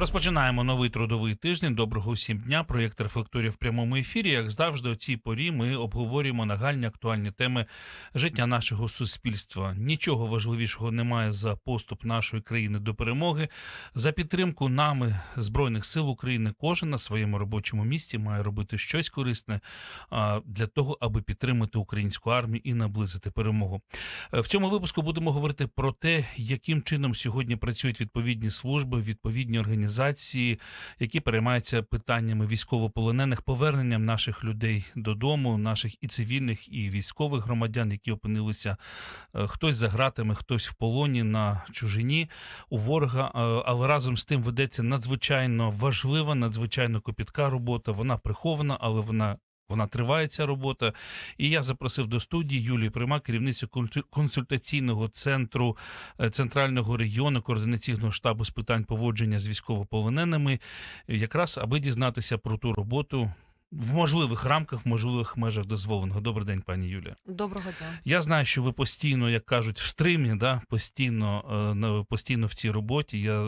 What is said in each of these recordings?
Розпочинаємо новий трудовий тиждень. Доброго всім дня. Проєкт рефлекторів в прямому ефірі. Як завжди, у цій порі ми обговорюємо нагальні актуальні теми життя нашого суспільства. Нічого важливішого немає за поступ нашої країни до перемоги, за підтримку нами збройних сил України. Кожен на своєму робочому місці має робити щось корисне для того, аби підтримати українську армію і наблизити перемогу. Е, В цьому випуску будемо говорити про те, яким чином сьогодні працюють відповідні служби, відповідні організації, які переймаються питаннями військовополонених, поверненням наших людей додому, наших і цивільних, і військових громадян, які опинилися е, хтось за гратами, хтось в полоні на чужині у ворога. Е, Але разом з тим ведеться надзвичайно важлива, надзвичайно копітка робота. Вона прихована, але вона. Вона триває ця робота, і я запросив до студії Юлію Примак, керівницю консультаційного центру е, центрального регіону координаційного штабу з питань поводження з військовополоненими, якраз аби дізнатися про ту роботу в можливих рамках, в можливих межах дозволеного. Добрий день, пані Юлія. Доброго дня. Я знаю, що ви постійно, як кажуть, в стримі, да, постійно, е, на- постійно в цій роботі. Я,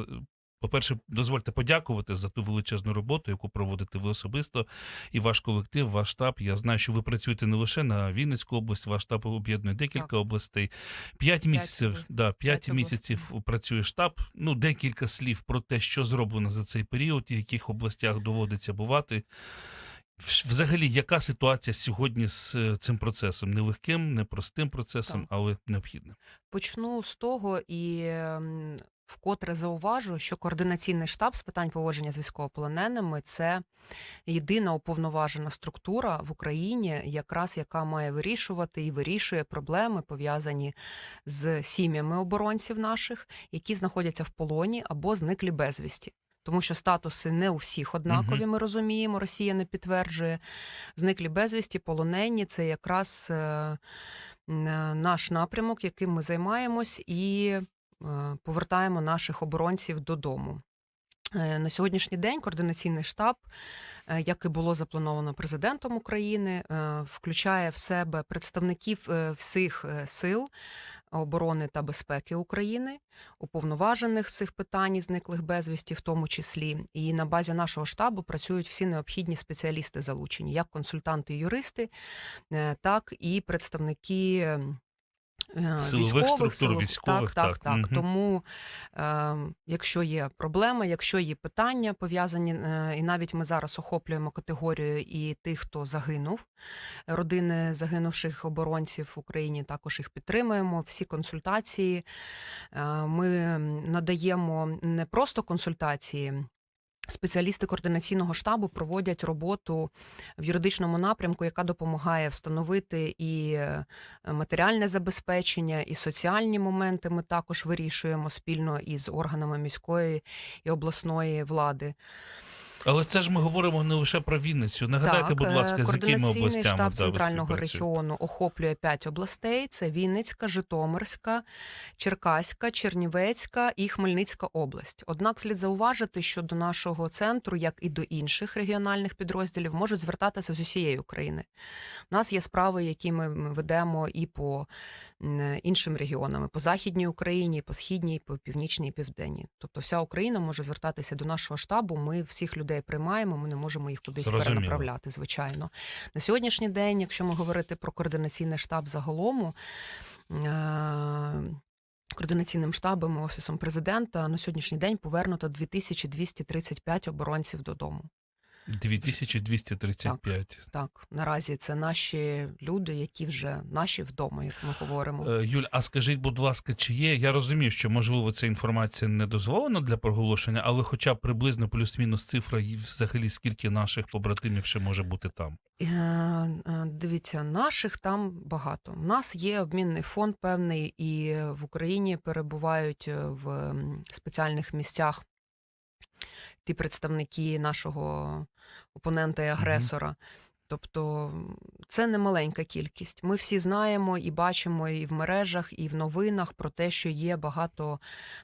по-перше, дозвольте подякувати за ту величезну роботу, яку проводите ви особисто, і ваш колектив, ваш штаб. Я знаю, що ви працюєте не лише на Вінницьку область, ваш штаб об'єднує декілька Так. областей. П'ять місяців, да, п'ять місяців працює штаб. Ну, декілька слів про те, що зроблено за цей період, і в яких областях доводиться бувати. Взагалі, яка ситуація сьогодні з е, цим процесом? Нелегким, непростим процесом, Так. але необхідним. Почну з того і ем, вкотре зауважу, що координаційний штаб з питань поводження з військовополоненими це єдина уповноважена структура в Україні, якраз яка має вирішувати і вирішує проблеми, пов'язані з сім'ями оборонців наших, які знаходяться в полоні або зниклі безвісті. Тому що статуси не у всіх однакові, ми розуміємо, Росія не підтверджує. Зниклі безвісті, полонені це якраз е, е, наш напрямок, яким ми займаємось, і повертаємо наших оборонців додому. Е, На сьогоднішній день координаційний штаб, е, як і було заплановано президентом України, е, включає в себе представників е, всіх е, сил оборони та безпеки України, уповноважених цих питань і зниклих безвісті, в тому числі. І на базі нашого штабу працюють всі необхідні спеціалісти залучені, як консультанти, юристи, е, так і представники. Е, Силових структур, силов- військових, так, так, так, так. мгм. Тому, е, якщо є проблема, якщо є питання пов'язані, е, і навіть ми зараз охоплюємо категорію і тих, хто загинув, родини загинувших оборонців в Україні, також їх підтримуємо. Всі консультації е, ми надаємо не просто консультації. Спеціалісти координаційного штабу проводять роботу в юридичному напрямку, яка допомагає встановити і е, матеріальне забезпечення, і соціальні моменти. Ми також вирішуємо спільно із органами міської і обласної влади. Але це ж ми говоримо не лише про Вінницю. Нагадайте, будь е, ласка, з якими координаційний областями штаб центрального регіону охоплює п'ять областей: це Вінницька, Житомирська, Черкаська, Чернівецька і Хмельницька область. Однак слід зауважити, що до нашого центру, як і до інших регіональних підрозділів, можуть звертатися з усієї України. У нас є справи, які ми ведемо і по м, іншим регіонам, по західній Україні, по східній, по північній, і південній. Тобто, вся Україна може звертатися до нашого штабу. Ми всіх людей приймаємо. Ми не можемо їх кудись Зрозуміло. перенаправляти, звичайно. На сьогоднішній день, якщо ми говорити про координаційний штаб загалом, е, координаційним штабом і офісом президента на сьогоднішній день повернуто 2235 оборонців додому. 2235. Так, наразі це наші люди, які вже наші вдома, як ми говоримо. Е, Юль, а скажіть, будь ласка, чи є? Я розумію, що можливо ця інформація не дозволена для проголошення, але хоча б приблизно плюс-мінус цифра, і взагалі скільки наших побратимів ще може бути там? Е, е, Дивіться, наших там багато. У нас є обмінний фонд певний, і в Україні перебувають в спеціальних місцях ті представники нашого опонента і агресора. Тобто це не маленька кількість. Ми всі знаємо і бачимо і в мережах, і в новинах про те, що є багато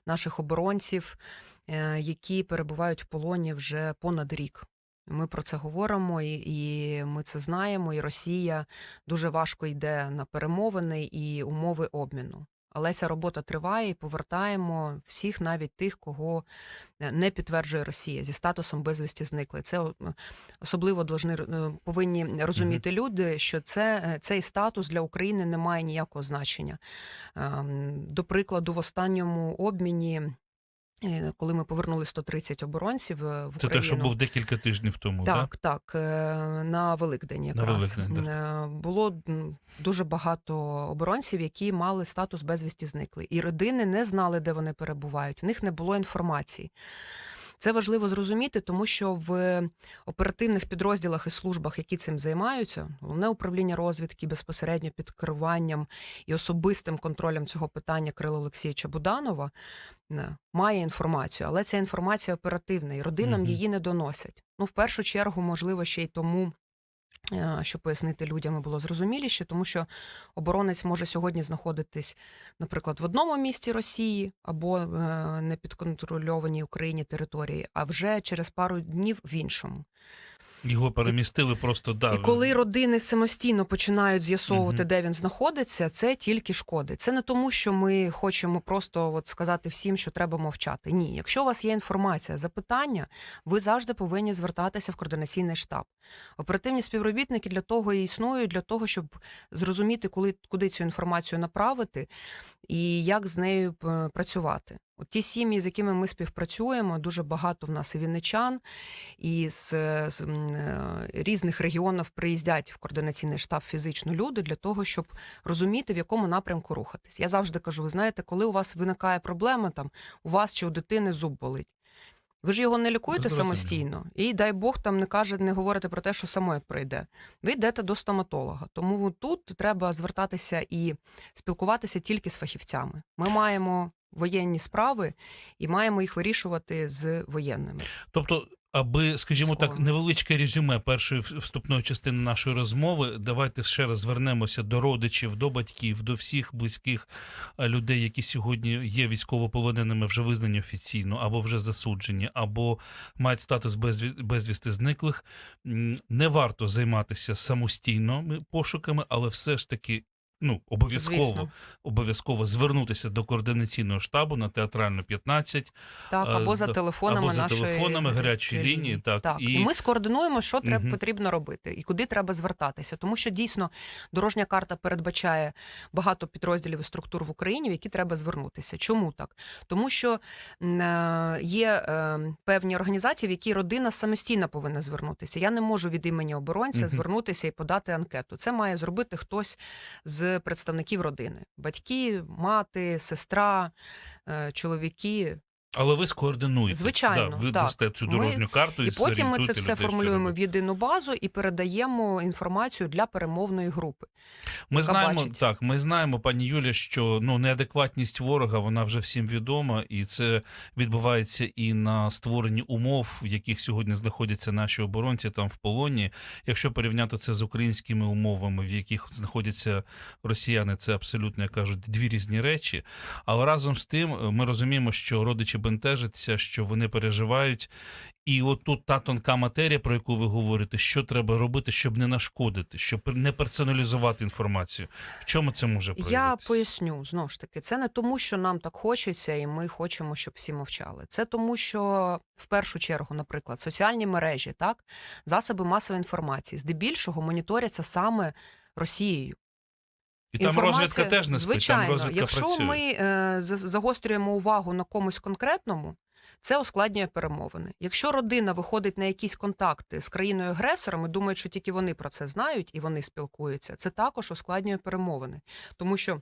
наших оборонців, е, які перебувають в полоні вже понад рік. Ми про це говоримо, і, і ми це знаємо. І Росія дуже важко йде на перемовини і умови обміну. Але ця робота триває і повертаємо всіх, навіть тих, кого е, не підтверджує Росія зі статусом безвісті зникли. Це особливо должны, е, повинні розуміти люди, що це, е, цей статус для України не має ніякого значення. Ем, До прикладу, в останньому обміні. Е, Коли ми повернули 130 оборонців в Україну. Це те, що був декілька тижнів тому, так, так, е, на Великдень якраз Великдень, так. було дуже багато оборонців, які мали статус безвісті зникли, і родини не знали, де вони перебувають. В них не було інформації. Це важливо зрозуміти, тому що в оперативних підрозділах і службах, які цим займаються, головне управління розвідки безпосередньо під керуванням і особистим контролем цього питання Кирила Олексійовича Буданова е, має інформацію, але ця інформація оперативна, і родинам Мгм. її не доносять. Ну, в першу чергу, можливо, ще й тому. Е, Щоб пояснити людям і було зрозуміліше, тому що оборонець може сьогодні знаходитись, наприклад, в одному місті Росії або не непідконтрольованій Україні території, а вже через пару днів в іншому. Його перемістили просто да. І коли родини самостійно починають з'ясовувати, Мгм. де він знаходиться, це тільки шкодить. Це не тому, що ми хочемо просто от сказати всім, що треба мовчати. Ні, якщо у вас є інформація, запитання, ви завжди повинні звертатися в координаційний штаб. Оперативні співробітники для того і існують, для того, щоб зрозуміти, коли куди цю інформацію направити і як з нею е, працювати. От ті сім'ї, з якими ми співпрацюємо, дуже багато в нас і вінничан, і з, з е, різних регіонів приїздять в координаційний штаб фізично люди для того, щоб розуміти, в якому напрямку рухатись. Я завжди кажу: ви знаєте, коли у вас виникає проблема, там у вас чи у дитини зуб болить. Ви ж його не лікуєте самостійно, і дай Бог там не каже, не говорите про те, що самої пройде. Ви йдете до стоматолога. Тому тут треба звертатися і спілкуватися тільки з фахівцями. Ми маємо воєнні справи і маємо їх вирішувати з воєнними. Тобто, аби, скажімо так, невеличке резюме першої вступної частини нашої розмови. Давайте ще раз звернемося до родичів, до батьків, до всіх близьких е, людей, які сьогодні є військовополоненими, вже визнані офіційно, або вже засуджені, або мають статус безві- безвісти зниклих. Не варто займатися самостійно пошуками, але все ж таки. Ну, обов'язково Звісно. обов'язково звернутися до координаційного штабу на театральну 15, Так, А, або за телефонами або за нашої телефонами гарячої лінії, так, так. і- І... ми скоординуємо, що треба Мгм. потрібно робити і куди треба звертатися. Тому що дійсно дорожня карта передбачає багато підрозділів і структур в Україні, в які треба звернутися. Чому так? Тому що е, є е, певні організації, в які родина самостійно повинна звернутися. Я не можу від імені оборонця Мгм. звернутися і подати анкету. Це має зробити хтось з представників родини: батьки, мати, сестра, е, чоловіки. Але ви скоординуєте. Звичайно, да, ви так. дасте цю Ми- дорожню карту і, І потім ми це все людей, формулюємо в єдину базу і передаємо інформацію для перемовної групи. Ми знаємо, бачить. так, ми знаємо, пані Юля, що ну неадекватність ворога вона вже всім відома, і це відбувається і на створенні умов, в яких сьогодні знаходяться наші оборонці там в полоні. Якщо порівняти це з українськими умовами, в яких знаходяться росіяни, це абсолютно як кажуть дві різні речі. Але разом з тим е, ми розуміємо, що родичі бентежаться, що вони переживають. І от тут та тонка матерія, про яку ви говорите, що треба робити, щоб не нашкодити, щоб не персоналізувати інформацію. В чому це може Я поясню знову ж таки, це не тому, що нам так хочеться, і ми хочемо, щоб всі мовчали. Це тому, що в першу чергу, наприклад, соціальні мережі, так, засоби масової інформації, здебільшого моніторяться саме Росією. І там розвідка теж не спить, звичайно, там розвідка якщо працює. ми е, загострюємо увагу на комусь конкретному, це ускладнює перемовини. Якщо родина виходить на якісь контакти з країною агресором і думає, що тільки вони про це знають і вони спілкуються, це також ускладнює перемовини, тому що.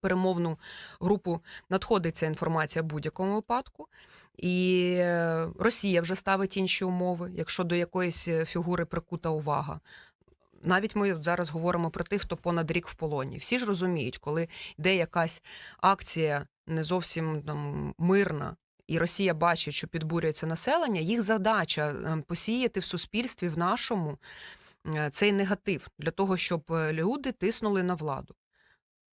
Перемовну групу надходить ця інформація в будь-якому випадку, і е, Росія вже ставить інші умови, якщо до якоїсь е, фігури прикута увага. Навіть ми зараз говоримо про тих, хто понад рік в полоні. Всі ж розуміють, коли йде якась акція не зовсім там мирна, і Росія бачить, що підбурюється населення, їх задача е, посіяти в суспільстві в нашому е, цей негатив для того, щоб е, люди тиснули на владу.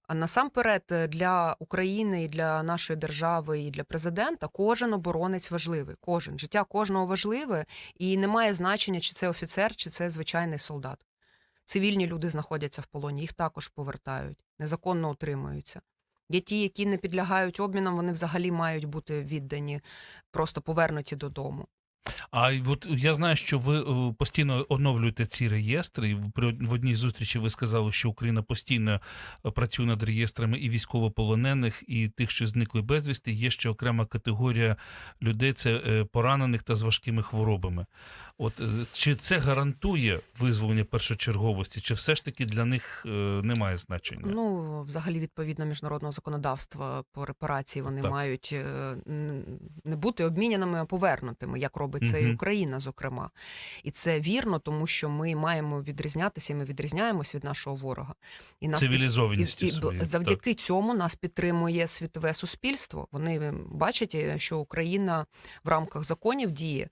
А насамперед для України і для нашої держави, і для президента кожен оборонець важливий. Кожен життя кожного важливе, і немає значення, чи це офіцер, чи це звичайний солдат. Цивільні люди знаходяться в полоні, їх також повертають, незаконно утримуються. Є ті, які не підлягають обмінам, вони взагалі мають бути віддані, просто повернуті додому. А от я знаю, що ви е, постійно оновлюєте ці реєстри. В- одній зустрічі ви сказали, що Україна постійно е, працює над реєстрами і військовополонених, і тих, що зникли безвісти. Є ще окрема категорія людей це е, поранених та з важкими хворобами. От чи це гарантує визволення першочерговості, чи все ж таки для них немає значення? Ну, взагалі, відповідно міжнародного законодавства по репарації вони Так. мають не бути обміняними, а повернутими, як робить це і Україна, зокрема. І це вірно, тому що ми маємо відрізнятися, і ми відрізняємось від нашого ворога. І нас Цивілізованістю і, своєю, завдяки цьому нас підтримує світове суспільство. Вони бачать, е, що Україна в рамках законів діє.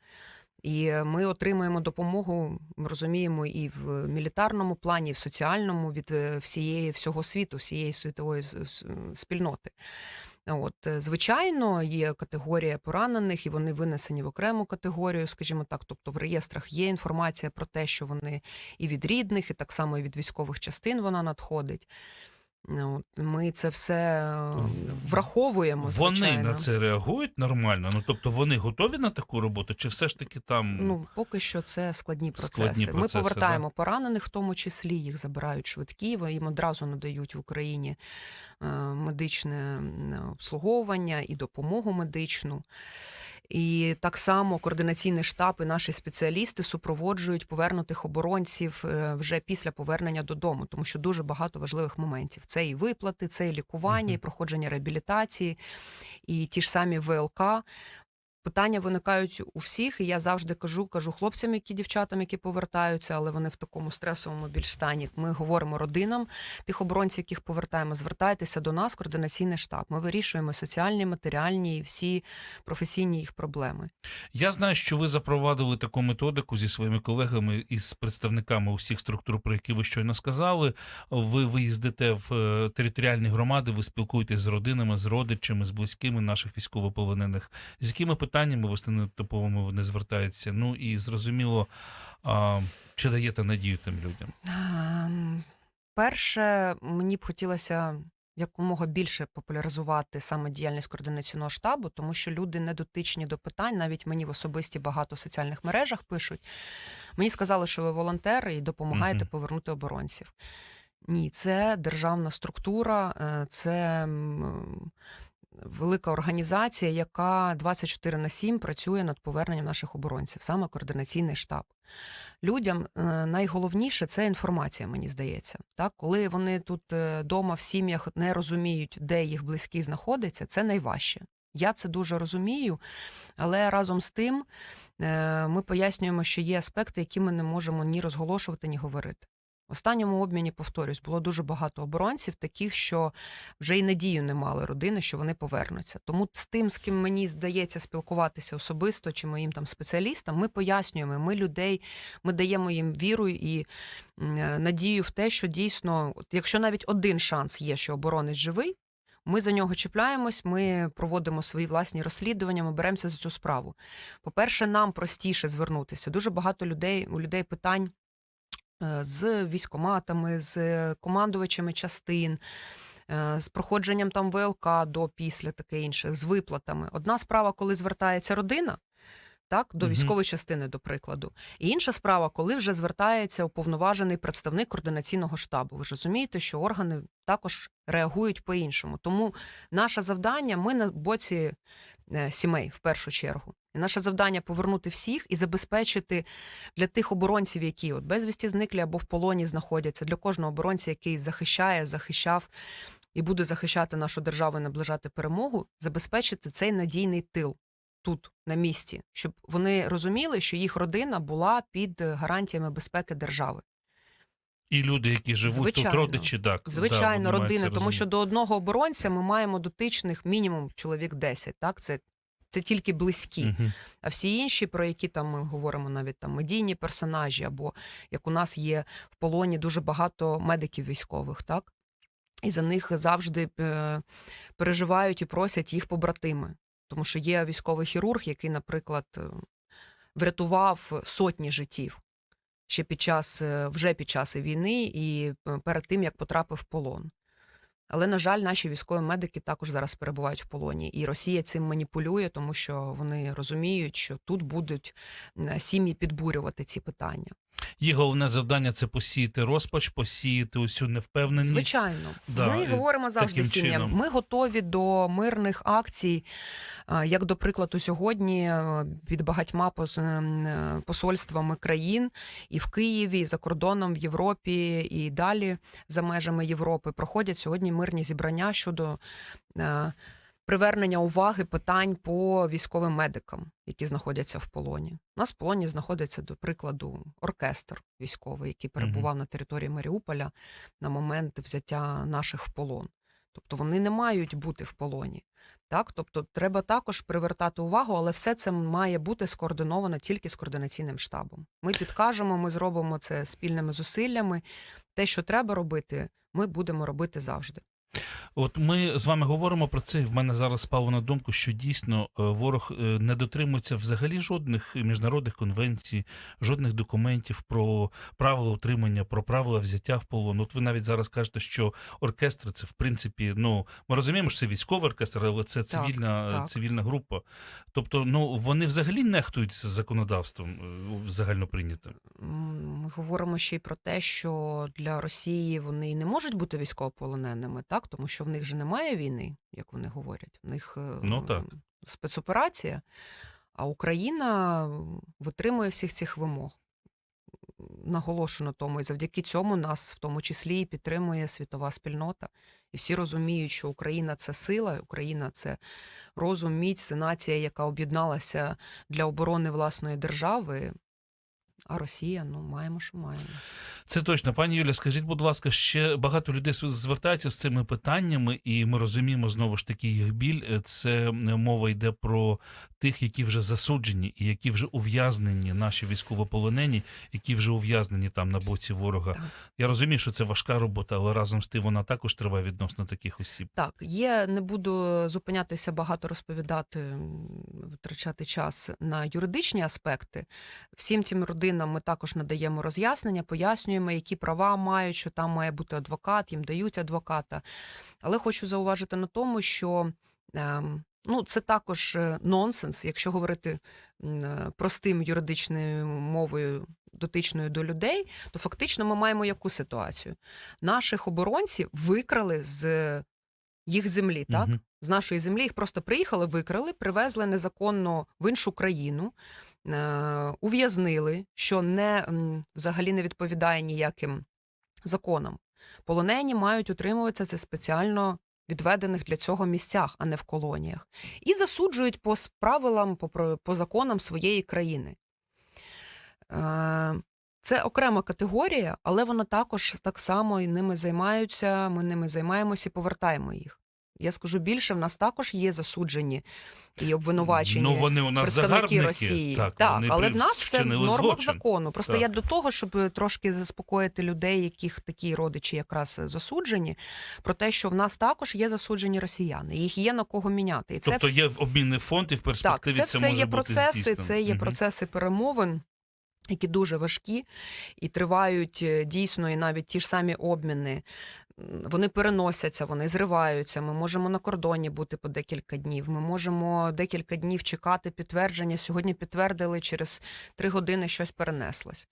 І ми отримуємо допомогу, ми розуміємо, і в мілітарному плані, і в соціальному від е, всієї всього світу, всієї світової спільноти. От, е, звичайно, є категорія поранених, і вони винесені в окрему категорію, скажімо так. Тобто в реєстрах є інформація про те, що вони і від рідних, і так само і від військових частин вона надходить. От, ми це все е, враховуємо. Вони на це реагують нормально. Ну тобто вони готові на таку роботу, чи все ж таки там Ну, поки що це складні процеси. Складні Ми процеси, повертаємо поранених, в тому числі їх забирають швидкі, ви- їм одразу надають в Україні е, медичне обслуговування і допомогу медичну. І так само координаційний штаб і наші спеціалісти супроводжують повернутих оборонців е, вже після повернення додому, тому що дуже багато важливих моментів. Це і виплати, це і лікування, і проходження реабілітації, і ті ж самі ВЛК. Питання виникають у всіх, і я завжди кажу, кажу хлопцям, які дівчатам, які повертаються, але вони в такому стресовому більш стані. Ми говоримо родинам тих оборонців, яких повертаємо. Звертайтеся до нас, координаційний штаб. Ми вирішуємо соціальні, матеріальні і всі професійні їх проблеми. Я знаю, що ви запровадили таку методику зі своїми колегами і з представниками усіх структур, про які ви щойно сказали. Ви виїздите в е, територіальні громади, ви спілкуєтесь з родинами, з родичами, з близькими наших військовополонених. З якими питаннями в основному топовими вони звертаються? Ну і зрозуміло, а, чи даєте надію тим людям? Перше, мені б хотілося якомога більше популяризувати саме діяльність координаційного штабу, тому що люди не дотичні до питань, навіть мені в особисті багато в соціальних мережах пишуть. Мені сказали, що ви волонтери і допомагаєте Мгм. повернути оборонців. Ні, це державна структура, е, це велика організація, яка 24 на 7 працює над поверненням наших оборонців, саме координаційний штаб. Людям е, найголовніше це інформація, мені здається. Так, коли вони тут вдома в сім'ях не розуміють, де їх близький знаходиться, це найважче. Я це дуже розумію, але разом з тим е, ми пояснюємо, що є аспекти, які ми не можемо ні розголошувати, ні говорити. В останньому обміні, повторюсь, було дуже багато оборонців, таких, що вже і надію не мали родини, що вони повернуться. Тому з тим, з ким мені здається спілкуватися особисто чи моїм там спеціалістам, ми пояснюємо, ми людей, ми даємо їм віру і е, надію в те, що дійсно, якщо навіть один шанс є, що оборонець живий. Ми за нього чіпляємось, ми проводимо свої власні розслідування, ми беремося за цю справу. По-перше, нам простіше звернутися. Дуже багато людей у людей питань з військоматами, з командувачами частин, е, з проходженням там ВЛК до після таке інше, з виплатами. Одна справа, коли звертається родина. Так, до військової частини, до прикладу. І інша справа, коли вже звертається уповноважений представник координаційного штабу. Ви ж розумієте, що органи також реагують по-іншому. Тому наше завдання ми на боці е, сімей в першу чергу. І наше завдання повернути всіх і забезпечити для тих оборонців, які от безвісті зниклі або в полоні знаходяться, для кожного оборонця, який захищає, захищав і буде захищати нашу державу і наближати перемогу, забезпечити цей надійний тил тут, на місці, щоб вони розуміли, що їх родина була під гарантіями безпеки держави. І люди, які живуть Звичайно. тут, родичі, так. Звичайно, мають родини, тому що до одного оборонця ми маємо дотичних мінімум чоловік 10, так? Це, це тільки близькі. Мгм. А всі інші, про які там ми говоримо, навіть там медійні персонажі, або як у нас є в полоні дуже багато медиків військових, так? і за них завжди е, переживають і просять їх побратими. Тому що є військовий хірург, який, наприклад, е, врятував сотні життів ще під час е, вже під час війни і перед тим як потрапив в полон. Але на жаль, наші військові медики також зараз перебувають в полоні, і Росія цим маніпулює, тому що вони розуміють, що тут будуть е, сім'ї підбурювати ці питання. Їх головне завдання це посіяти розпач, посіяти усю невпевненість. Звичайно, Да, ми говоримо завжди сім'ям. Ми готові до мирних акцій. Як до прикладу, сьогодні е, під багатьма пос- е, посольствами країн і в Києві, і за кордоном в Європі, і далі за межами Європи проходять сьогодні мирні зібрання щодо е, привернення уваги питань по військовим медикам, які знаходяться в полоні. У нас в полоні знаходиться, до прикладу, оркестр військовий, який перебував на території Маріуполя на момент взяття наших в полон. Тобто вони не мають бути в полоні. Так, тобто треба також привертати увагу, але все це має бути скоординовано тільки з координаційним штабом. Ми підкажемо, ми зробимо це спільними зусиллями. Те, що треба робити, ми будемо робити завжди. От ми з вами говоримо про це. і В мене зараз спало на думку, що дійсно е, ворог е, не дотримується взагалі жодних міжнародних конвенцій, жодних документів про правила утримання, про правила взяття в полон. От ви навіть зараз кажете, що оркестр це в принципі, ну ми розуміємо, що це військовий оркестр, але це цивільна, так. цивільна група. Тобто, ну вони взагалі нехтують з законодавством е, загально прийнятим. Ми говоримо ще й про те, що для Росії вони не можуть бути військовополоненими, так тому що в них же немає війни, як вони говорять. В них е, Ну, так. спецоперація, а Україна витримує всіх цих вимог. Наголошую на тому, і завдяки цьому нас в тому числі і підтримує світова спільнота. І всі розуміють, що Україна це сила, Україна це розум, міць, це нація, яка об'єдналася для оборони власної держави. А Росія, ну маємо, що маємо. Це точно, пані Юля, скажіть, будь ласка, ще багато людей звертаються з цими питаннями, і ми розуміємо знову ж таки їх біль. Е, Це е, мова йде про тих, які вже засуджені і які вже ув'язнені, наші військовополонені, які вже ув'язнені там на боці ворога. Так. Я розумію, що це важка робота, але разом з тим вона також триває відносно таких осіб. Так, є, не буду зупинятися багато розповідати, витрачати час на юридичні аспекти. Всім цим родинам ми також надаємо роз'яснення, пояснюємо, які права мають, що там має бути адвокат, їм дають адвоката. Але хочу зауважити на тому, що ем, ну, це також е, нонсенс, якщо говорити е, простим юридичною мовою. Дотичною до людей, то фактично ми маємо яку ситуацію? Наших оборонців викрали з їх землі, так? Мгм. З нашої землі їх просто приїхали, викрали, привезли незаконно в іншу країну, ув'язнили, що не взагалі не відповідає ніяким законам. Полонені мають утримуватися це спеціально відведених для цього місцях, а не в колоніях, і засуджують по правилам, по, по законам своєї країни. Е, Це окрема категорія, але вона також так само і ними займаються. Ми ними займаємося і повертаємо їх. Я скажу більше, в нас також є засуджені і обвинувачені Ну вони у нас представники загарбники. Росії. Так, вони але в нас все в нормах злочин. закону. Просто Так. я до того, щоб е, трошки заспокоїти людей, яких такі родичі якраз засуджені, про те, що в нас також є засуджені росіяни, їх є на кого міняти. І це Тобто є обмінний фонд, і в так, це це, все може є бути процеси, здійснено. це є Мгм. процеси перемовин. Які дуже важкі і тривають е, дійсно, і навіть ті ж самі обміни. Вони переносяться, вони зриваються. Ми можемо на кордоні бути по декілька днів. Ми можемо декілька днів чекати підтвердження. Сьогодні підтвердили, через три години щось перенеслось.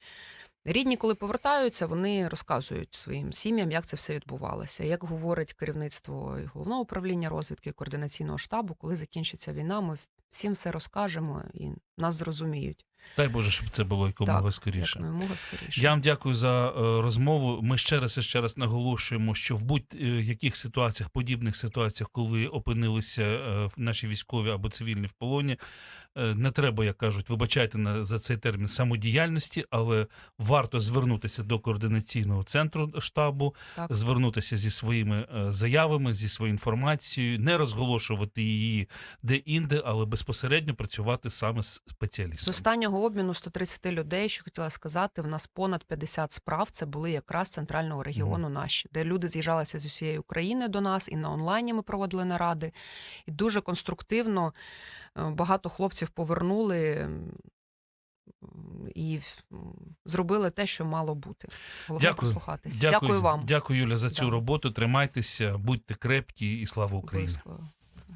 Рідні, коли повертаються, вони розказують своїм сім'ям, як це все відбувалося. Як говорить керівництво головного управління розвідки координаційного штабу, коли закінчиться війна, ми всім все розкажемо і нас зрозуміють. Дай Боже, щоб це було якомога Так, скоріше. Якомога скоріше. Я вам дякую за е, розмову. Ми ще раз і ще раз наголошуємо, що в будь-яких ситуаціях, подібних ситуаціях, коли опинилися е, наші військові або цивільні в полоні, е, не треба, як кажуть, вибачайте на за цей термін самодіяльності, але варто звернутися до координаційного центру штабу, Так. звернутися зі своїми е, заявами, зі своєю інформацією, не розголошувати її де-інде, але безпосередньо працювати саме з З останнього інформаційного обміну 130 людей, що хотіла сказати, в нас понад 50 справ це були якраз центрального регіону наші, де люди з'їжджалися з усієї України до нас, і на онлайні ми проводили наради. І дуже конструктивно е, багато хлопців повернули. І зробили те, що мало бути. Головне Дякую. послухатись. Дякую, вам. Дякую, Юля, за цю Да. роботу. Тримайтеся, будьте крепкі і слава Україні. Обов'язково.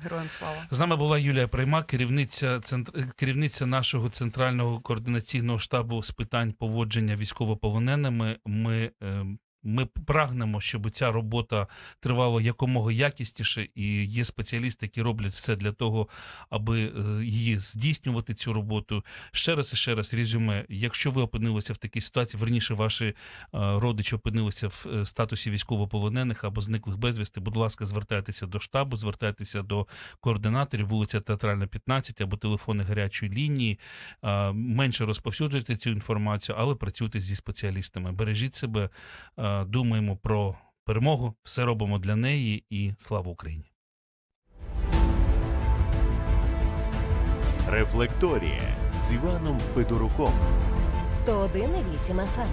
Героям слава. З нами була Юлія Прийма, керівниця центр... керівниця нашого центрального координаційного штабу з питань поводження військовополоненими. Ми, е, ми прагнемо, щоб ця робота тривала якомога якісніше, і є спеціалісти, які роблять все для того, аби е, її здійснювати цю роботу. Ще раз і ще раз резюме. Якщо ви опинилися в такій ситуації, верніше ваші е, родичі опинилися в е, статусі військовополонених або зниклих безвісти, будь ласка, звертайтеся до штабу, звертайтеся до координаторів, вулиця Театральна, 15 або телефони гарячої лінії. Менше розповсюджуйте цю інформацію, але працюйте зі спеціалістами. Бережіть себе, думаємо про перемогу, все робимо для неї і слава Україні. Рефлекторія з Іваном Федоруком. 101,8 FM.